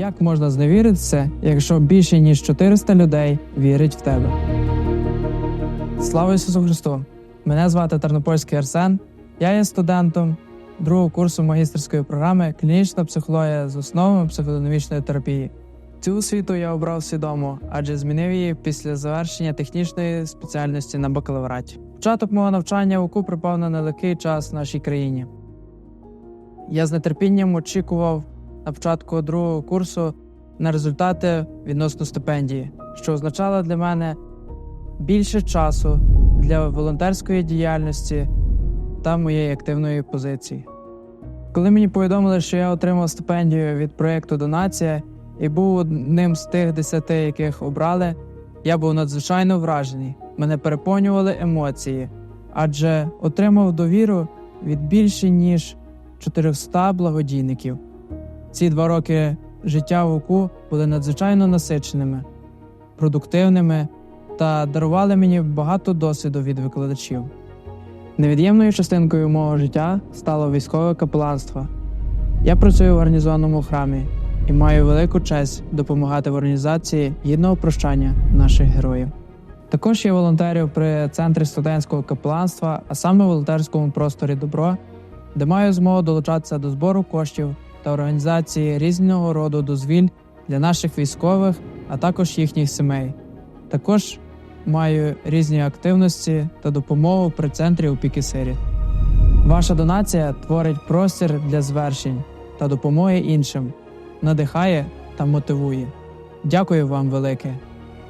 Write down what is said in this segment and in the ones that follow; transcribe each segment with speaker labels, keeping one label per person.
Speaker 1: Як можна зневіритися, якщо більше ніж 400 людей вірить в тебе? Слава Ісусу Христу! Мене звати Тернопольський Арсен. Я є студентом другого курсу магістерської програми Клінічна психологія з основами психодинамічної терапії. Цю освіту я обрав свідомо, адже змінив її після завершення технічної спеціальності на бакалавраті. Початок мого навчання УКУ припав на нелегкий час в нашій країні. Я з нетерпінням очікував на початку другого курсу на результати відносно стипендії, що означало для мене більше часу для волонтерської діяльності та моєї активної позиції. Коли мені повідомили, що я отримав стипендію від проєкту Донація і був одним з тих десяти, яких обрали, я був надзвичайно вражений. Мене переповнювали емоції, адже отримав довіру від більше ніж 400 благодійників. Ці два роки життя в УКУ були надзвичайно насиченими, продуктивними та дарували мені багато досвіду від викладачів. Невід'ємною частинкою мого життя стало військове капеланство. Я працюю в гарнізонному храмі і маю велику честь допомагати в організації гідного прощання наших героїв. Також я волонтерів при центрі студентського капеланства, а саме в волонтерському просторі Добро, де маю змогу долучатися до збору коштів та організації різного роду дозвіль для наших військових, а також їхніх сімей. Також маю різні активності та допомогу при центрі опіки сиріт. Ваша донація творить простір для звершень та допомоги іншим, надихає та мотивує. Дякую вам велике.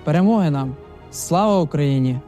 Speaker 1: Перемоги нам! Слава Україні!